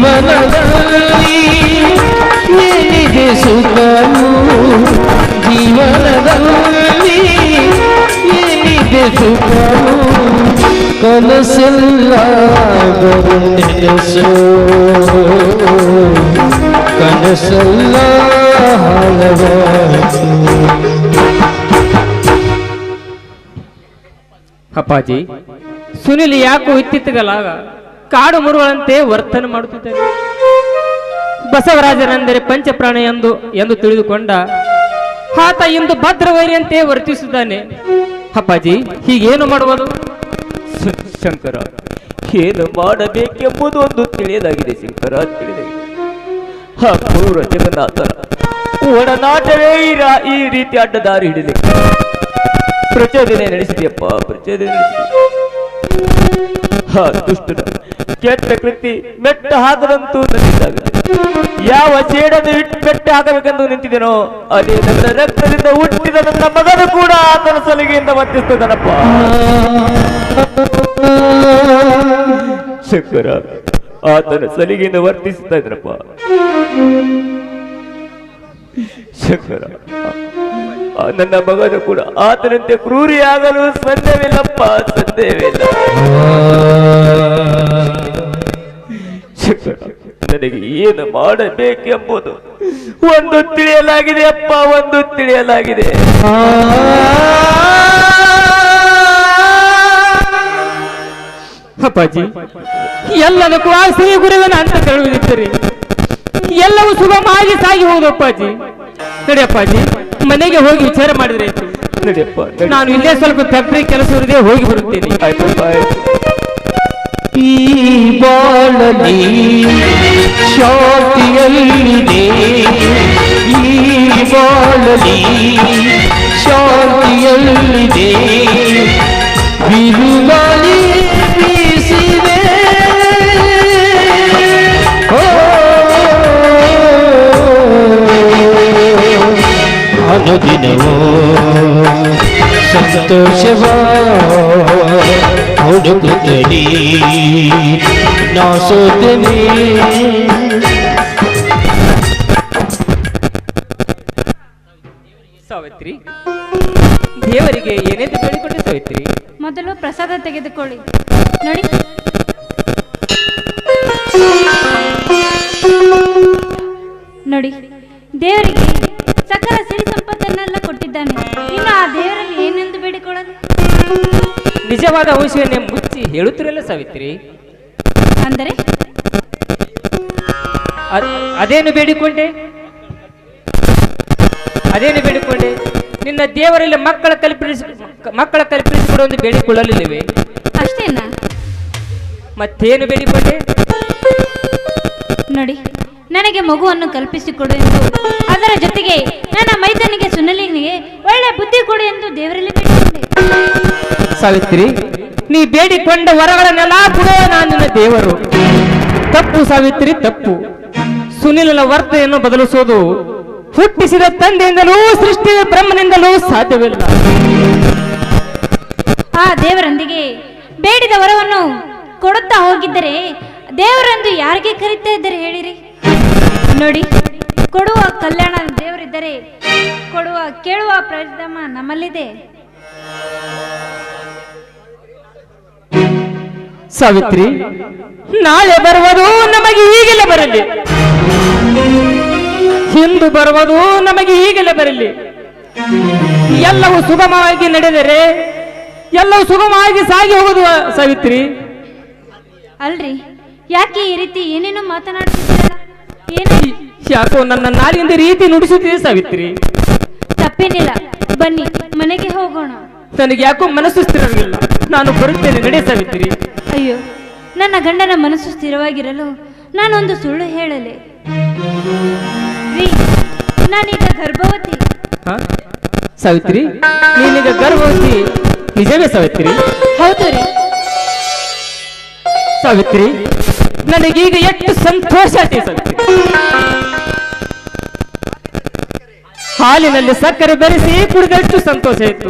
ಜೀವನದಲ್ಲಿ ಏನಿದೆ ಸುಖವು ಜೀವನದಲ್ಲಿ ಏನಿದೆ ಸುಖನು ಕನಸಿಲ್ಲ ನೆನಸು. ಕನಸಲ್ಲ ಹಲವಾರು ಅಪ್ಪಾಜಿ, ಸುನಿಲ್ ಯಾಕೋ ಇತ್ತಿತ್ತಗಲಾಗ ಕಾಡು ಮುರುಗಳಂತೆ ವರ್ತನೆ ಮಾಡುತ್ತಿದ್ದಾನೆ ಬಸವರಾಜನೆಂದರೆ ಪಂಚಪ್ರಾಣ ಎಂದು ಎಂದು ತಿಳಿದುಕೊಂಡ ಆತ ಇಂದು ಭದ್ರವೈರಿಯಂತೆ ವರ್ತಿಸುತ್ತಾನೆ. ಅಪ್ಪಾಜಿ, ಹೀಗೇನು ಮಾಡುವುದು? ಶಂಕರ, ಏನು ಮಾಡಬೇಕೆಂಬುದು ಒಂದು ತಿಳಿಯದಾಗಿದೆ ಶಂಕರ ತಿಳಿದಾಗಿದೆ ಜಗನ್ನಾಥ ಪೂರ್ವ ಜಗನ್ನಾಥನ ಒಡನಾಟವೇ ಈ ರೀತಿ ಅಡ್ಡದಾರಿ ಹಿಡಿಲಿಕ್ಕೆ. ಪ್ರಚೋದನೆ ನಡೆಸಿದೆಯಪ್ಪ, ಪ್ರಚೋದನೆ ಹ, ದುಷ್ಟನ, ಕೆಟ್ಟ ಕೃತಿ ಮೆಟ್ಟ ಹಾಕದಂತೂ ಯಾವ ಚೇಡನ್ನು ಇಟ್ಟು ಮೆಟ್ಟ ಹಾಕಬೇಕೆಂದು ನಿಂತಿದ್ದೇನೋ ಅದೇ ನನ್ನ ರಕ್ತದಿಂದ ಹುಟ್ಟಿದ ನನ್ನ ಮಗನು ಕೂಡ ಆತನ ಸಲಿಗೆಯಿಂದ ವರ್ತಿಸ್ತದನಪ್ಪ ಶಂಕರ, ಆತನ ಸಲಿಗೆಯಿಂದ ವರ್ತಿಸ್ತಾ ಇದ್ರಪ್ಪ ಶಂಕರ ನನ್ನ ಮಗನು ಕೂಡ ಆತನಂತೆ ಕ್ರೂರಿಯಾಗಲು ಸಂದೇವಿಲ್ಲಪ್ಪ ಸಂದೇವಿಲ್ಲ ನನಗೆ ಏನು ಮಾಡಬೇಕೆಂಬುದು ಒಂದು ತಿಳಿಯಲಾಗಿದೆ ಅಪ್ಪ, ಒಂದು ತಿಳಿಯಲಾಗಿದೆ. ಅಪ್ಪಾಜಿ ಎಲ್ಲದಕ್ಕೂ ಆ ಶ್ರೀ ಗುರುವಿನ ಅಂತ ಕೇಳುವುದಿದ್ದರೆ ಎಲ್ಲವೂ ಸುಗಮವಾಗಿ ಸಾಗಿ ಹೋಗುದು ಅಪ್ಪಾಜಿ. ನಡಿ ಅಪ್ಪಾಜಿ ಮನೆಗೆ ಹೋಗಿ ವಿಚಾರ ಮಾಡಿದ್ರೆ. ನಡಿಯಪ್ಪ ನಾನು ಇಲ್ಲೇ ಸ್ವಲ್ಪ ಫ್ಯಾಕ್ಟ್ರಿ ಕೆಲಸ ಇರದೆ ಹೋಗಿ ಬರುತ್ತೇನೆ. ಆಯ್ತಪ್ಪ ಈ ಬಾಳಲಿ ಶಾಂತಿಯಲ್ಲಿದೆ. ಈ ಬಾಳಲಿ ಶಾಂತಿಯಲ್ಲಿದೆ. ಅನುದಿನವೂ ಸಂತೋಷವ ಹುಡುಕುತ್ತಲೀ ನಾ ಸೋತನೇ ಸಾವಿತ್ರಿ ದೇವರಿಗೆ ಏನೆಂದು ಬೇಡಿಕೊಂಡೆ ಸಾವಿತ್ರಿ? ಮೊದಲು ಪ್ರಸಾದ ತೆಗೆದುಕೊಳ್ಳಿ. ನೋಡಿ. ನೋಡಿ. ದೇವರಿಗೆ ಸಕಲ ಸಿರಿ ಸಂಪತ್ತನ್ನೆಲ್ಲ ಕೊಟ್ಟಿದ್ದಾನೆ. ಇನ್ನು ಆ ದೇವರಲ್ಲಿ ಏನೆಂದು ಬೇಡಿಕೊಳ್ಳಲು ನಿಜವಾದ ಅಂಶವನ್ನೇ ಮುಚ್ಚಿ ಹೇಳುತ್ತಿರಲ್ಲ ಸಾವಿತ್ರಿ? ಅಂದರೆ? ಅದ್- ಅದೇನು ಬೇಡಿಕೊಂಡೆ? ಅದೇನು ಬೇಡಿಕೊಂಡೆ? ನಿನ್ನ ದೇವರಲ್ಲಿ ಮಕ್ಕಳ ಕಲ್ಪಿಸಿ ಮಕ್ಕಳ ಕಲ್ಪಿಸಿಕೊಡು ಎಂದು ಬೇಡಿಕೊಳ್ಳಲಿಲ್ಲವೇ? ಅಷ್ಟೇನಾ? ಮತ್ತೇನು ಬೇಡಿಕೊಂಡೆ? ನೋಡಿ. ನನಗೆ ಮಗುವನ್ನು ಕಲ್ಪಿಸಿಕೊಡು ಎಂದು. ಅದರ ಜೊತೆಗೆ ನನ್ನ ಮೈದಾನಿಗೆ ಸುನಲಿನಿಗೆ ಒಳ್ಳೆ ಬುದ್ಧಿ ಕೊಡು ಎಂದು ದೇವರಲ್ಲಿ ಬೇಡಿಕೊಂಡೆ. ಸಾವಿತ್ರಿ ನೀ ಬೇಡಿಕೊಂಡ ವರಗಳನ್ನೆಲ್ಲ ಕೊಡೋ ನಾನು ನಿನ್ನ ದೇವರು. ತಪ್ಪು ಸಾವಿತ್ರಿ ತಪ್ಪು. ಸುನಿಲನ ವರ್ತೆಯನ್ನು ಬದಲಿಸೋದು ಹುಟ್ಟಿಸಿದ ತಂದೆಯಿಂದಲೂ ಸೃಷ್ಟಿಯ ಬ್ರಹ್ಮನಿಂದಲೂ ಸಾಧ್ಯವಿಲ್ಲ. ಆ ದೇವರೊಂದಿಗೆ ಬೇಡಿದ ವರವನ್ನು ಕೊಡುತ್ತಾ ಹೋಗಿದ್ದರೆ ದೇವರೆಂದು ಯಾರಿಗೆ ಕರೀತಾ ಇದ್ದಾರೆ ಹೇಳಿರಿ? ನೋಡಿ ಕೊಡುವ ಕಲ್ಯಾಣ ದೇವರಿದ್ದರೆ ಕೊಡುವ ಕೇಳುವ ಪ್ರಯತ್ನ ನಮ್ಮಲ್ಲಿದೆ. ಸಾವಿತ್ರಿ ನಾಳೆ ಬರುವುದು ನಮಗೆ ಈಗಲೇ ಬರಲಿ. ಹಿಂದು ಬರುವುದು ನಮಗೆ ಈಗಲೇ ಬರಲಿ. ಎಲ್ಲವೂ ಸುಗಮವಾಗಿ ನಡೆದರೆ ಎಲ್ಲವೂ ಸುಗಮವಾಗಿ ಸಾಗಿ ಹೋಗುದು ಸಾವಿತ್ರಿ. ಅಲ್ರಿ ಯಾಕೆ ಈ ರೀತಿ ಏನೇನು ಮಾತನಾಡ್ತಿದ್ದೀರಾ? ಏನು ಯಾಕೋ ನನ್ನ ನಾಲಿಂದ ರೀತಿ ನುಡಿಸುತ್ತಿದೆ ಸಾವಿತ್ರಿ. ತಪ್ಪೇನಿಲ್ಲ. ಬನ್ನಿ ಮನೆಗೆ ಹೋಗೋಣ. ನನಗೆ ಯಾಕೋ ಮನಸ್ಸು ಸ್ಥಿರವಿಲ್ಲ ನಾನು ಬರುತ್ತೇನೆ ನಡೆ ಸಾವಿತ್ರಿ. ಅಯ್ಯೋ ನನ್ನ ಗಂಡನ ಮನಸ್ಸು ಸ್ಥಿರವಾಗಿರಲು ನಾನೊಂದು ಸುಳ್ಳು ಹೇಳಲೆ. ರೀ ನಾನೀಗ ಗರ್ಭವತಿ. ಹ? ಸಾವಿತ್ರಿ ನೀನೀಗ ಗರ್ಭವತಿ. ನಿಜವೇ ಸಾವಿತ್ರಿ? ಹೌದು ರೀ. ಸಾವಿತ್ರಿ ನನಗೀಗ ಎಷ್ಟು ಸಂತೋಷ ಆಯ್ತು ಸಾವಿತ್ರಿ. ಹಾಲಿನಲ್ಲಿ ಸಕ್ಕರೆ ಬೆರೆಸಿ ಕುಡಿದಷ್ಟು ಸಂತೋಷ ಇತ್ತು.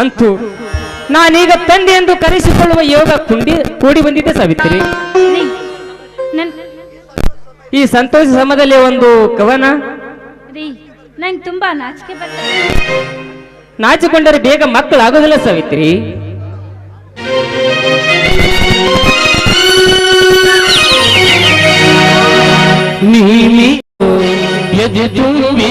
ಅಂತೂ ನಾನೀಗ ತಂದೆ ಎಂದು ಕರೆಸಿಕೊಳ್ಳುವ ಯೋಗ ಕುಂಡಿ ಕೂಡಿ ಬಂದಿದ್ದೆ ಸಾವಿತ್ರಿ. ಈ ಸಂತೋಷ ಸಮಯದಲ್ಲಿ ಒಂದು ಕವನ. ರೀ ನಂಗೆ ತುಂಬಾ ನಾಚಿಕೆ ನಾಚಿಕೊಂಡರೆ ಬೇಗ ಮಕ್ಕಳಾಗೋದಿಲ್ಲ ಸಾವಿತ್ರಿ. ಎದೆ ತುಂಬಿ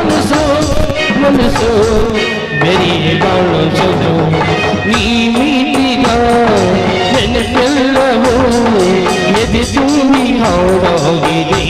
మనసు మనసు మెరీ మనసు నీ మీటిగా నేను ఎదిదు నీ హోడోగిదే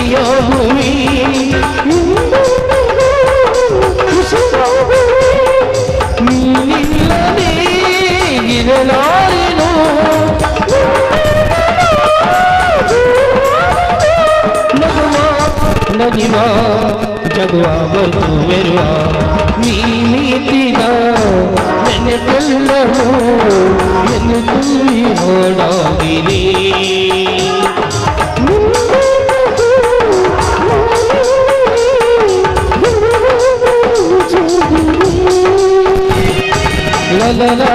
అయ్యో భూమి గిరనారిను నగుమా నదిమా జగువా బతు మెరువా నీ నీతిన మెన్న కల్లము ఎన్ను తుల్లి ఓడాగిని la la